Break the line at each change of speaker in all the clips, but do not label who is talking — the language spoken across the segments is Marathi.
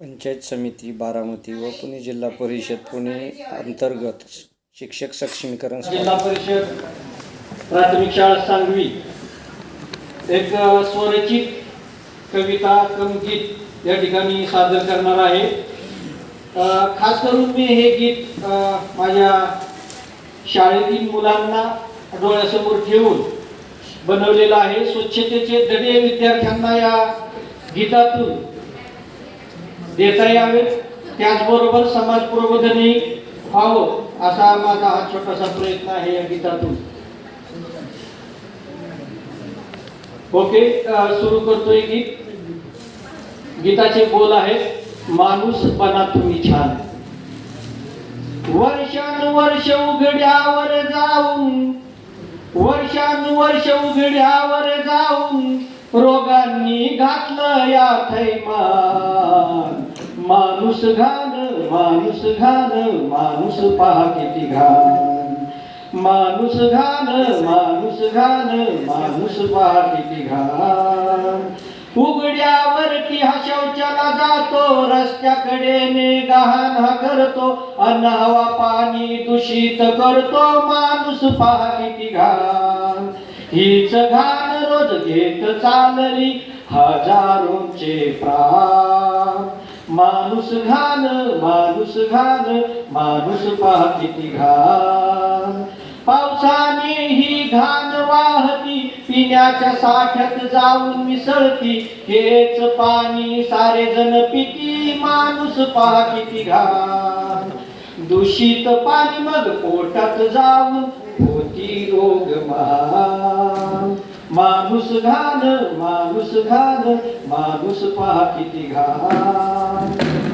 पंचायत समिती बारामती व पुणे जिल्हा परिषद पुणे अंतर्गत शिक्षक सक्षमीकरण
जिल्हा परिषद प्राथमिक शाळा सांगवी. एक स्वरचित कविता कम गीत या ठिकाणी सादर करणार आहे. खास करून मी हे गीत माझ्या शाळेतील मुलांना डोळ्यासमोर ठेवून बनवलेलं आहे. स्वच्छतेचे धडे विद्यार्थ्यांना या गीतातून देता यावेत त्याचबरोबर समाज प्रबोधनही व्हावं असा माझा हा छोटासा प्रयत्न आहे या गीतातून. ओके सुरू करतोय गीत गीताचे बोल आहेत माणूस बना तुम्ही छान. वर्षानुवर्ष उघड्यावर जाऊन वर्षानुवर्ष उघड्यावर जाऊन रोगांनी घातलं या थैमा माणूस घाण माणूस घाण माणूस पहा किती घाण. माणूस घाण माणूस घाण माणूस पहा किती घाण. उघड्यावरती हा शौचाला जातो रस्त्याकडे ने गहाण हा करतो अनावा पाणी दूषित करतो माणूस पहा किती घाण. हीच घाण रोज घेत चालली हजारोंचे प्राण. माणूस घाण माणूस घाण माणूस पहा किती घाण. पावसाने ही घाण वाहती पिण्याच्या साठ्यात जाऊन मिसळती हेच पाणी सारे जण पिती माणूस पहा किती घाण. दूषित पाणी मग पोटात जाऊन होती रोग महान माणूस घाण माणूस घाण माणूस पहा किती घाण.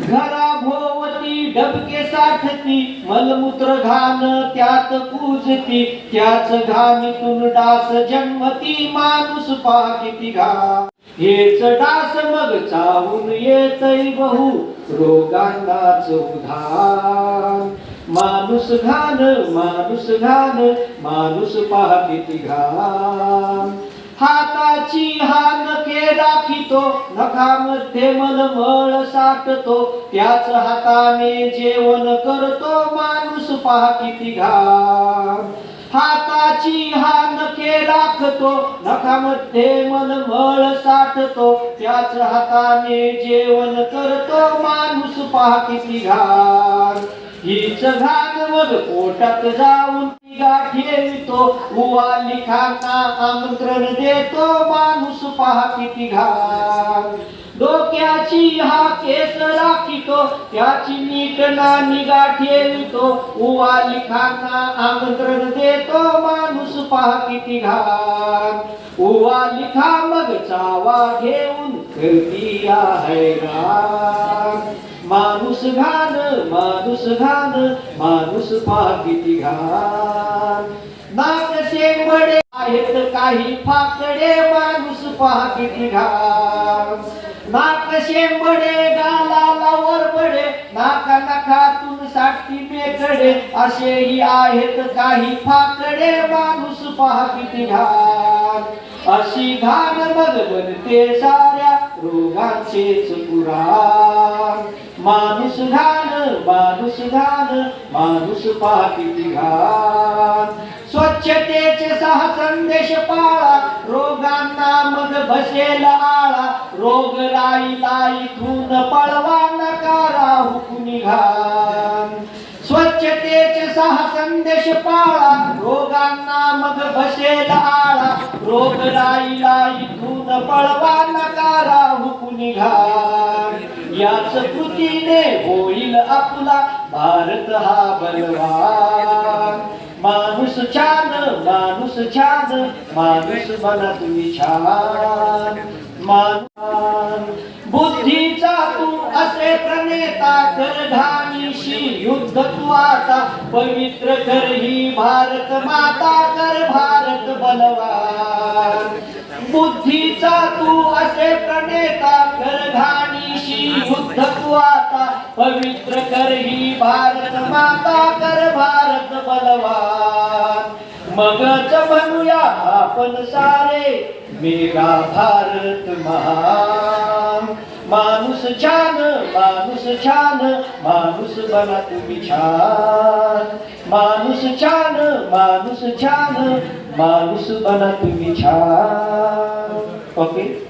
घराभोवती डबके साठती मलमूत्र घाण त्यात कुजती त्याच घाणीतून डास जन्मती माणूस पहा किती घाण. हेच डास मग चावून येतय बहु रोगांनाच उधार माणूस घाण माणूस घाण माणूस पहा किती घाण. हाताची हान के राखितो नखामध्ये मलमळ साठतो. त्याच हाताने जेवण करतो माणूस पहा किती घाम हाताची हान के राखतो नखामध्ये मलमळ साठतो. त्याच हाताने जेवण करतो माणूस पहा किती घाम हिच घाण मग पोटात जाऊन गाठी ठेवितो उवा लिखाना आमंत्रण देतो. माणूस पहा किती घाण. डोक्याची हा केस राखितो. त्याची नीट ना निगा ठेवितो. उवा लिखाना आमंत्रण देतो. माणूस पहा किती घाण. उवा लिखा मग चावा घेऊन करती हैराण माणूस घाण माणूस पहा किती घाण. नाक शेंबडे आहेत काही फाकडे माणूस पहा किती घाण. नाक शेंबडे गालाला वरबडे नाका नखातून साठी मेकडे. असेही आहेत काही फाकडे माणूस पहा किती घाण. अशी घाण मग बनते साऱ्या रोगांचेच पुराण. माणूस घाण माणूस घाण माणूस पापी घाण स्वच्छतेचे सहा संदेश पाळा रोगांना मग बसेल आळा रोग राईला धून पळवा नकारा हुकुनी घाण स्वच्छतेचे सहा संदेश पाळा रोगांना मग बसेल आळा रोग राईला धून पळवा नकारा हुकुनी घाण याच कृतीने होईल आपला भारत हा बलवान. माणूस छान माणूस छान माणूस मला तुम्ही छान मान बुद्धीचा तू असे प्रणेता कर घाणीशी युद्ध तू आता. पवित्र कर ही भारत माता कर भारत बलवान. बुद्धीचा तू असे प्रणेता कर पवित्र कर ही भारत माता कर भारत बलवान. मगच बनूया आपण सारे मेरा भारत महान. माणूस छान माणूस छान माणूस बना तुम्ही छान. माणूस छान माणूस छान माणूस बना तुम्ही छान. ओके?